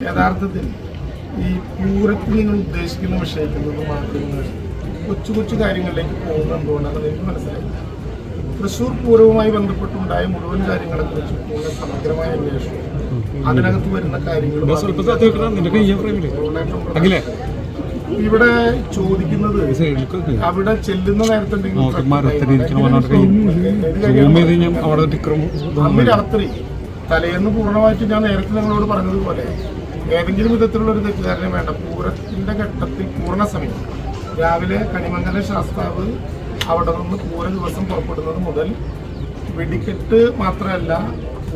യഥാർത്ഥത്തിൽ ഈ പൂരത്തിൽ നിങ്ങൾ ഉദ്ദേശിക്കുന്ന വിഷയിക്കുന്നത് മാത്രം കൊച്ചു കൊച്ചു കാര്യങ്ങളിലേക്ക് പോകുന്ന എന്തുകൊണ്ടാണെന്ന് എനിക്ക് മനസ്സിലായില്ല തൃശ്ശൂർ പൂരവുമായി ബന്ധപ്പെട്ടുണ്ടായ മുഴുവൻ കാര്യങ്ങളെ കുറിച്ച് പൂർണ സമഗ്രമായ അന്വേഷണം അതിനകത്ത് വരുന്ന കാര്യങ്ങൾ ഇവിടെ ചോദിക്കുന്നത് അവിടെ ചെല്ലുന്ന നേരത്തെ അന്ന് രാത്രി തലേന്ന് പൂർണമായിട്ട് ഞാൻ നേരത്തെ നിങ്ങളോട് പറഞ്ഞതുപോലെ ഏതെങ്കിലും വിധത്തിലുള്ള ഒരു തെറ്റിദ്ധാരണ വേണ്ട. പൂരത്തിന്റെ ഘട്ടത്തിൽ പൂർണ സമയം. രാവിലെ കണിമംഗല ശാസ്താവ് അവിടെ നിന്ന് പൂര ദിവസം പുറപ്പെടുന്നത് മുതൽ വെടിക്കെട്ട് മാത്രമല്ല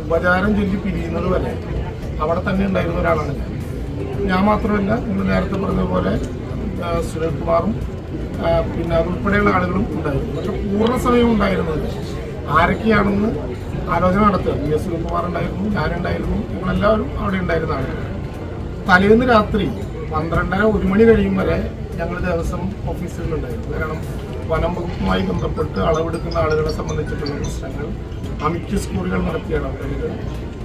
ഉപചാരം ചൊല്ലി പിരിയുന്നത് വരെ അവിടെ തന്നെ ഉണ്ടായിരുന്ന ഒരാളാണ് ഞാൻ. ഞാൻ മാത്രമല്ല നിങ്ങൾ നേരത്തെ പറഞ്ഞതുപോലെ സുരേഷ് കുമാറും പിന്നെ അതുൾപ്പെടെയുള്ള ആളുകളും ഉണ്ടായിരുന്നു. പക്ഷെ പൂർണ സമയം ഉണ്ടായിരുന്നത് ആരൊക്കെയാണെന്ന് ആലോചന നടത്തുക. വി എസ് സുനിൽകുമാർ ഉണ്ടായിരുന്നു ഞാനുണ്ടായിരുന്നു ഞങ്ങളെല്ലാവരും അവിടെ ഉണ്ടായിരുന്ന ആളുകൾ. തലേന്ന് രാത്രി പന്ത്രണ്ടര ഒരു മണി കഴിയും വരെ ഞങ്ങൾ ദേവസ്വം ഓഫീസുകളിലുണ്ടായിരുന്നു. കാരണം വനം വകുപ്പുമായി ബന്ധപ്പെട്ട് അളവെടുക്കുന്ന ആളുകളെ സംബന്ധിച്ചിട്ടുള്ള പ്രശ്നങ്ങൾ അമിക്ക സ്കൂളുകൾ നടത്തിയ ഇടപെടലുകൾ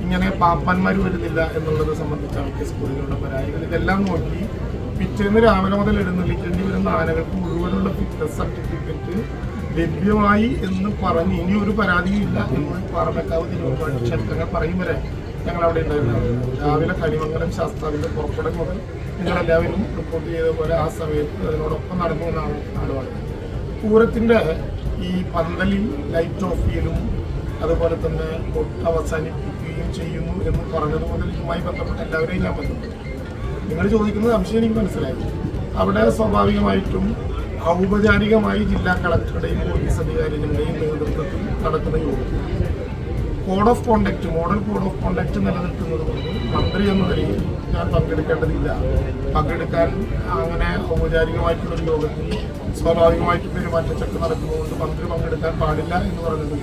ഇങ്ങനെ പാപ്പാന്മാർ വരുന്നില്ല എന്നുള്ളത് സംബന്ധിച്ച് അമിക്ക സ്കൂളുകളുടെ പരാതികൾ. ഇതെല്ലാം നോക്കി പിറ്റേന്ന് രാവിലെ മുതൽ എഴുന്നള്ളിക്കേണ്ടി വരുന്ന ആനകൾക്ക് മുഴുവനുള്ള ഫിറ്റ്നസ് സർട്ടിഫിക്കറ്റ് ലഭ്യമായി എന്ന് പറഞ്ഞ് ഇനി ഒരു പരാതിയും ഇല്ല. എന്ന് പാറമേക്കാവ് തിരുവമ്പാടി ക്ഷേത്രങ്ങൾ പറയും വരെ ഞങ്ങൾ അവിടെ ഉണ്ടായിരുന്നു. രാവിലെ കരിമംഗലം ശാസ്താവിന്റെ പുറപ്പെടൽ മുതൽ നിങ്ങളെല്ലാവരും റിപ്പോർട്ട് ചെയ്ത പോലെ ആ സമയത്ത് അതിനോടൊപ്പം നടന്നു എന്നാണ് പൂരത്തിന്റെ ഈ പന്തലിൽ ലൈറ്റ് ഓഫ് ചെയ്യലും അതുപോലെ തന്നെ തൊട്ട് അവസാനിപ്പിക്കുകയും ചെയ്യുന്നു എന്ന് പറഞ്ഞത് മുതൽ ഇതുമായി ബന്ധപ്പെട്ട എല്ലാവരെയും ഞാൻ ബന്ധപ്പെട്ടു. നിങ്ങൾ ചോദിക്കുന്നത് സംശയം എനിക്ക് മനസ്സിലായി. അവിടെ സ്വാഭാവികമായിട്ടും ഔപചാരികമായി ജില്ലാ കളക്ടറുടെയും പോലീസ് അധികാരികളുടെയും നേതൃത്വത്തിൽ നടക്കുന്ന യോഗം. Code of conduct model code of conduct നിലനിൽക്കുന്നത് കൊണ്ട് മന്ത്രി എന്ന നിലയിൽ ഞാൻ പങ്കെടുക്കേണ്ടതില്ല. പങ്കെടുക്കാൻ അങ്ങനെ ഔപചാരികമായിട്ടുള്ള ഒരു യോഗത്തിൽ സ്വാഭാവികമായിട്ടും പെരുമാറ്റച്ചക്ക് നടക്കുന്നതുകൊണ്ട് മന്ത്രി പങ്കെടുക്കാൻ പാടില്ല എന്ന് പറഞ്ഞത്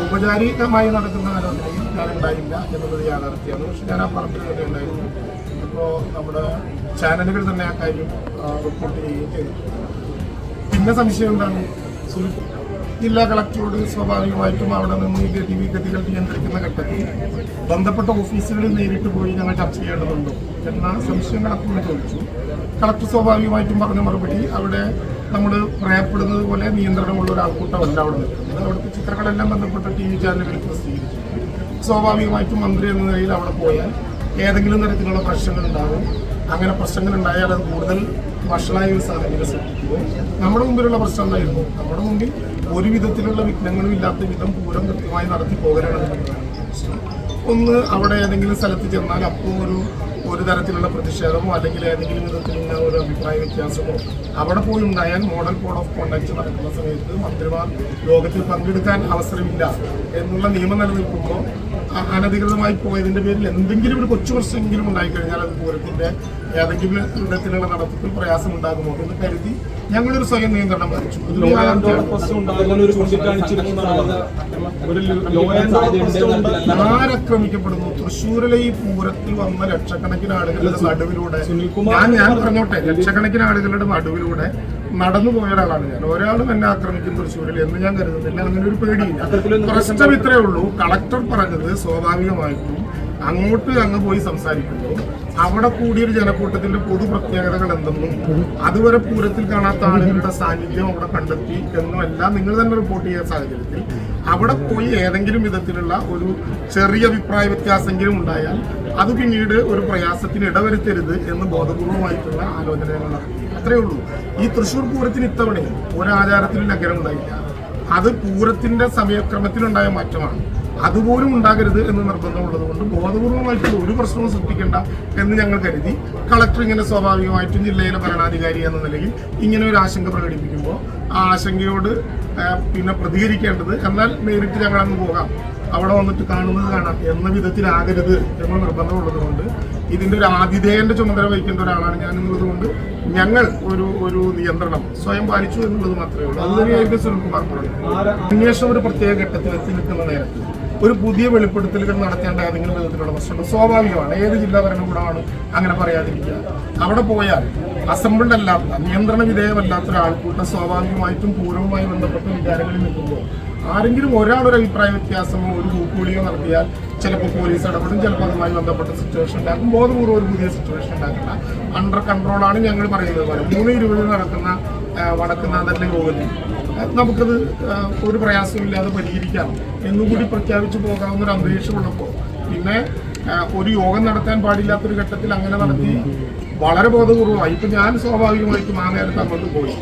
ഔപചാരികമായി നടക്കുന്ന ആലോചനയിൽ ഞാൻ ഉണ്ടായില്ല എന്നുള്ളത് യാഥാർത്ഥ്യമാണ്. പക്ഷെ ഞാൻ ആ പറഞ്ഞത് ഉണ്ടായിരുന്നു ഇപ്പോൾ നമ്മുടെ ചാനലുകൾ തന്നെ ആ കാര്യം റിപ്പോർട്ട് ചെയ്യുകയും ചെയ്തു. പിന്നെ സംശയം എന്താണ് ജില്ലാ കളക്ടറോട് സ്വാഭാവികമായിട്ടും അവിടെ നിന്ന് ഈ ഗതി വിഗതികൾ നിയന്ത്രിക്കുന്ന ഘട്ടത്തിൽ ബന്ധപ്പെട്ട ഓഫീസുകളിൽ നേരിട്ട് പോയി ഞങ്ങൾ ചർച്ച ചെയ്യേണ്ടതുണ്ടോ എന്ന സംശയം കളക്ടറിന് ചോദിച്ചു. കളക്ടർ സ്വാഭാവികമായിട്ടും പറഞ്ഞ മറുപടി അവിടെ നമ്മൾ പറയപ്പെടുന്നത് പോലെ നിയന്ത്രണമുള്ള ഒരു ആൾക്കൂട്ടമല്ല അവിടെ നിൽക്കുന്നത്. അവിടുത്തെ ചിത്രങ്ങളെല്ലാം ബന്ധപ്പെട്ട ടി വി ചാനലുകളിൽ പ്രസിദ്ധീകരിച്ചു സ്വാഭാവികമായിട്ടും മന്ത്രി എന്ന നിലയിൽ അവിടെ പോയാൽ ഏതെങ്കിലും തരത്തിലുള്ള പ്രശ്നങ്ങൾ ഉണ്ടാകും. അങ്ങനെ പ്രശ്നങ്ങൾ ഉണ്ടായാൽ അത് കൂടുതൽ വഷളായ ഒരു സാഹചര്യം നമ്മുടെ മുമ്പിലുള്ള പ്രശ്നം എന്തായിരുന്നു? നമ്മുടെ മുമ്പിൽ ഒരു വിധത്തിലുള്ള വിഘ്നങ്ങളും ഇല്ലാത്ത വിധം പൂരം കൃത്യമായി നടത്തി പോകാനാണ് ഒന്ന് അവിടെ ഏതെങ്കിലും സ്ഥലത്ത് ചെന്നാൽ അപ്പോൾ ഒരു ഒരു തരത്തിലുള്ള പ്രതിഷേധമോ അല്ലെങ്കിൽ ഏതെങ്കിലും വിധത്തിലുള്ള ഒരു അഭിപ്രായ വ്യത്യാസമോ അവിടെ പോയി ഉണ്ടായാൽ മോഡൽ കോഡ് ഓഫ് കോണ്ടാക്ട് നടക്കുന്ന സമയത്ത് മന്ത്രിമാർ യോഗത്തിൽ പങ്കെടുക്കാൻ അവസരമില്ല എന്നുള്ള നിയമം നിലനിൽക്കുമ്പോൾ അനധികൃതമായി പോയതിന്റെ പേരിൽ എന്തെങ്കിലും ഒരു കൊച്ചു പ്രശ്നമെങ്കിലും ഉണ്ടായിക്കഴിഞ്ഞാൽ അത് പൂരത്തിന്റെ ഏതെങ്കിലും വിധത്തിലുള്ള നടത്തിപ്പിൽ പ്രയാസം ഉണ്ടാകുമോ എന്ന് കരുതി ഞങ്ങളൊരു സ്വയം നിയന്ത്രണം വരച്ചു ആരക്രമിക്കപ്പെടുന്നു? തൃശ്ശൂരിലെ ഈ പൂരത്തിൽ വന്ന ലക്ഷക്കണക്കിന് ആളുകളുടെ നടുവിലൂടെ. ഞാൻ ഞാൻ പറഞ്ഞോട്ടെ ലക്ഷക്കണക്കിന് ആളുകളുടെ നടുവിലൂടെ നടന്നു പോയ ഒരാളാണ് ഞാൻ. ഒരാളും എന്നെ ആക്രമിക്കും തൃശ്ശൂരിൽ എന്ന് ഞാൻ കരുതുന്നില്ല. അങ്ങനെ ഒരു പേടിയില്ല പ്രശ്നം ഇത്രയേ ഉള്ളൂ. കളക്ടർ പറഞ്ഞത് സ്വാഭാവികമായിട്ടും അങ്ങോട്ട് അങ്ങ് പോയി സംസാരിക്കുമ്പോൾ അവിടെ കൂടിയൊരു ജനക്കൂട്ടത്തിന്റെ പൊതു പ്രത്യേകതകൾ എന്തെന്നും അതുവരെ പൂരത്തിൽ കാണാത്ത ആളുകളുടെ സാന്നിധ്യം അവിടെ കണ്ടെത്തി എന്നും എല്ലാം നിങ്ങൾ തന്നെ റിപ്പോർട്ട് ചെയ്യുന്ന സാഹചര്യത്തിൽ അവിടെ പോയി ഏതെങ്കിലും വിധത്തിലുള്ള ഒരു ചെറിയ അഭിപ്രായ വ്യത്യാസമെങ്കിലും ഉണ്ടായാൽ അത് പിന്നീട് ഒരു പ്രയാസത്തിന് ഇടവരുത്തരുത് എന്ന് ബോധപൂർവമായിട്ടുള്ള ആലോചനകൾ നടത്തി അത്രയേ ഉള്ളൂ. ഈ തൃശ്ശൂർ പൂരത്തിന് ഇത്തവണയും ഒരാചാരത്തിലും ലംഘനം ഉണ്ടായില്ല. അത് പൂരത്തിന്റെ സമയക്രമത്തിലുണ്ടായ മാറ്റമാണ്. അതുപോലും ഉണ്ടാകരുത് എന്ന് നിർബന്ധമുള്ളത് കൊണ്ട് ബോധപൂർവമായിട്ടുള്ള ഒരു പ്രശ്നവും സൃഷ്ടിക്കേണ്ട എന്ന് ഞങ്ങൾ കരുതി കളക്ടർ ഇങ്ങനെ സ്വാഭാവികമായിട്ടും ജില്ലയിലെ ഭരണാധികാരി എന്ന നിലയിൽ ഇങ്ങനെ ഒരു ആശങ്ക പ്രകടിപ്പിക്കുമ്പോൾ ആ ആശങ്കയോട് പിന്നെ പ്രതികരിക്കേണ്ടത് എന്നാൽ നേരിട്ട് ഞങ്ങൾ അങ്ങ് പോകാം. അവിടെ വന്നിട്ട് കാണുന്നത് കാണാം എന്ന വിധത്തിലാകരുത് എന്ന നിർബന്ധമുള്ളത് കൊണ്ട് ഇതിന്റെ ഒരു ആതിഥേയന്റെ ചുമതല വഹിക്കേണ്ട ഒരാളാണ് ഞാൻ എന്നുള്ളത് കൊണ്ട് ഞങ്ങൾ ഒരു ഒരു നിയന്ത്രണം സ്വയം പാലിച്ചു എന്നുള്ളത് മാത്രമേ ഉള്ളൂ. അത് തന്നെയായിരിക്കും സുനിൽകുമാർ പറഞ്ഞത് അന്വേഷണം ഒരു പ്രത്യേക ഘട്ടത്തിൽ എത്തി നിൽക്കുന്ന നേരത്ത് ഒരു പുതിയ വെളിപ്പെടുത്തലുകൾ നടത്തേണ്ട ഏതെങ്കിലും വിധത്തിലുള്ള പ്രശ്നമുണ്ട് സ്വാഭാവികമാണ്. ഏത് ജില്ലാ ഭരണകൂടമാണ് അങ്ങനെ പറയാതിരിക്കുക. അവിടെ പോയാൽ അസംബിൾഡ് അല്ലാത്ത നിയന്ത്രണ വിധേയമല്ലാത്ത ഒരാൾക്കൂട്ടം സ്വാഭാവികമായിട്ടും പൂർവമായി ബന്ധപ്പെട്ട വിചാരങ്ങളിൽ നിൽക്കുമ്പോൾ ആരെങ്കിലും ഒരാളൊരു അഭിപ്രായ വ്യത്യാസമോ ഒരു ഗ്രൂപ്പുകളിയോ നടത്തിയാൽ ചിലപ്പോൾ പോലീസ് ഇടപെടും ചിലപ്പോൾ അതുമായി ബന്ധപ്പെട്ട സിറ്റുവേഷൻ ഉണ്ടാക്കും. ബോധപൂർവം ഒരു പുതിയ സിറ്റുവേഷൻ ഉണ്ടാക്കില്ല. അണ്ടർ കൺട്രോളാണ് ഞങ്ങൾ പറയുന്നത് പോലെ. മൂന്ന് ഇരുപത് നടക്കുന്ന ആ, വടക്കുന്നാഥന്റെ യോഗത്തിൽ നമുക്കത് ഒരു പ്രയാസമില്ലാതെ പരിഹരിക്കാം. എന്നും കൂടി പ്രഖ്യാപിച്ചു പോകാവുന്ന ഒരു അന്തരീക്ഷമുള്ളപ്പോൾ പിന്നെ ഒരു യോഗം നടത്താൻ പാടില്ലാത്തൊരു ഘട്ടത്തിൽ അങ്ങനെ നടത്തി വളരെ ബോധപൂർവമായി. ഇപ്പം ഞാൻ സ്വാഭാവികമായിട്ടും ആ നേരത്തെ അങ്ങോട്ട് പോയി.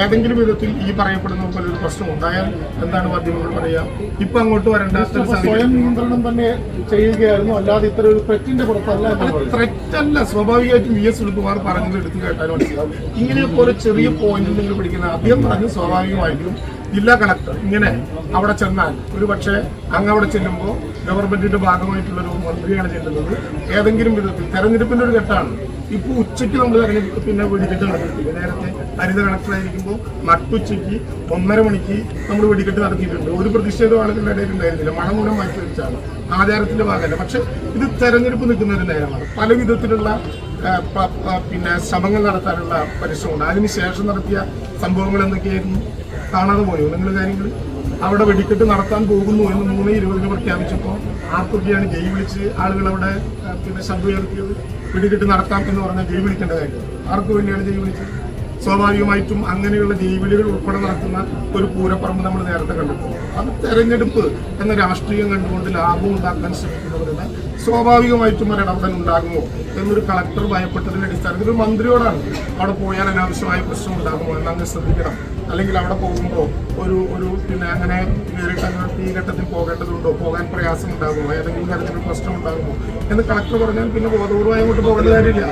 ഏതെങ്കിലും വിധത്തിൽ ഈ പറയപ്പെടുന്ന പോലെ ഒരു പ്രശ്നം ഉണ്ടായാൽ എന്താണ് മാധ്യമങ്ങൾ പറയുക? ഇപ്പം അങ്ങോട്ട് വരേണ്ട സ്വയം നിയന്ത്രണം തന്നെ ചെയ്യുകയായിരുന്നു. അല്ലാതെ ഇത്ര ഒരു ത്രെറ്റിന്റെ പുറത്തല്ല ത്രെറ്റല്ല സ്വാഭാവികമായിട്ടും വി എസ് സുനിൽകുമാർ പറഞ്ഞത് എടുത്തു കേട്ടാൽ മനസ്സിലാവും. ഇങ്ങനെ പോലെ ചെറിയ പോയിന്റിൽ നിങ്ങൾ പിടിക്കുന്ന അദ്ദേഹം പറഞ്ഞ് സ്വാഭാവികമായിട്ടും ജില്ലാ കളക്ടർ ഇങ്ങനെ അവിടെ ചെന്നാൽ ഒരു പക്ഷേ അങ്ങ് അവിടെ ചെല്ലുമ്പോൾ ഗവൺമെന്റിന്റെ ഭാഗമായിട്ടുള്ള ഒരു മന്ത്രിയാണ് ചെല്ലുന്നത് ഏതെങ്കിലും വിധത്തിൽ തെരഞ്ഞെടുപ്പിന്റെ ഒരു ഘട്ടമാണ്. ഇപ്പൊ ഉച്ചയ്ക്ക് നമ്മൾ പിന്നെ വെടിക്കെട്ട് നടത്തിയിട്ടില്ല. നേരത്തെ ഹരിത കണക്ടറായിരിക്കുമ്പോൾ നട്ടുച്ചയ്ക്ക് ഒന്നര മണിക്ക് നമ്മൾ വെടിക്കെട്ട് നടത്തിയിട്ടുണ്ട്. ഒരു പ്രതിഷേധം ആളുകളുടെ ഇടയിൽ ഉണ്ടായിരുന്നില്ല. മഴ മൂലം മാറ്റി വെച്ചാണ്. ആചാരത്തിന്റെ ഭാഗമല്ല പക്ഷെ ഇത് തെരഞ്ഞെടുപ്പ് നിൽക്കുന്ന ഒരു നേരമാണ് പല വിധത്തിലുള്ള പിന്നെ ശ്രമങ്ങൾ നടത്താനുള്ള പരിശ്രമമുണ്ട്. അതിനുശേഷം നടത്തിയ സംഭവങ്ങൾ എന്തൊക്കെയായിരുന്നു കാണാതെ പോയോ നിങ്ങൾ കാര്യങ്ങൾ അവിടെ വെടിക്കെട്ട് നടത്താൻ പോകുന്നു എന്ന് മൂന്ന് ഇരുപതിന് പ്രഖ്യാപിച്ചപ്പോൾ ആർക്കൊക്കെയാണ് ജയ് വിളിച്ച് ആളുകൾ അവിടെ പിന്നെ ശബ്ദം ഉയർത്തിയത്? വെടിക്കെട്ട് നടത്താം എന്ന് പറഞ്ഞാൽ ജയ് വിളിക്കേണ്ട ആർക്ക് വേണ്ടിയാണ് ജയ് വിളിച്ചത് സ്വാഭാവികമായിട്ടും അങ്ങനെയുള്ള ജീവികൾ ഉൾപ്പെടെ നടത്തുന്ന ഒരു പൂരപ്പറമ്പ് നമ്മൾ നേരത്തെ കണ്ടിട്ടുണ്ട് അത് തെരഞ്ഞെടുപ്പ് എന്ന രാഷ്ട്രീയം കണ്ടുകൊണ്ട് ലാഭം ഉണ്ടാക്കാൻ ശ്രമിക്കുന്നവരുടെ സ്വാഭാവികമായിട്ടും ഒരു ഇടപെടൽ ഉണ്ടാകുമോ എന്നൊരു കളക്ടർ ഭയപ്പെട്ടതിന്റെ അടിസ്ഥാനത്തിൽ ഒരു മന്ത്രിയോടാണ് അവിടെ പോയാൽ അനാവശ്യമായ പ്രശ്നം ഉണ്ടാകുമോ എന്ന് അങ്ങ് ശ്രദ്ധിക്കണം. അല്ലെങ്കിൽ അവിടെ പോകുമ്പോൾ ഒരു ഒരു പിന്നെ അങ്ങനെ നേരിട്ട് അങ്ങനെ ഈ ഘട്ടത്തിൽ പോകേണ്ടതുണ്ടോ? പോകാൻ പ്രയാസം ഉണ്ടാകുമോ? ഏതെങ്കിലും തരത്തിലൊരു പ്രശ്നം ഉണ്ടാകുമോ? എന്ന് കളക്ടർ പറഞ്ഞാൽ പിന്നെ ബോധപൂർവമായി അങ്ങോട്ട് പോകേണ്ട കാര്യമില്ല.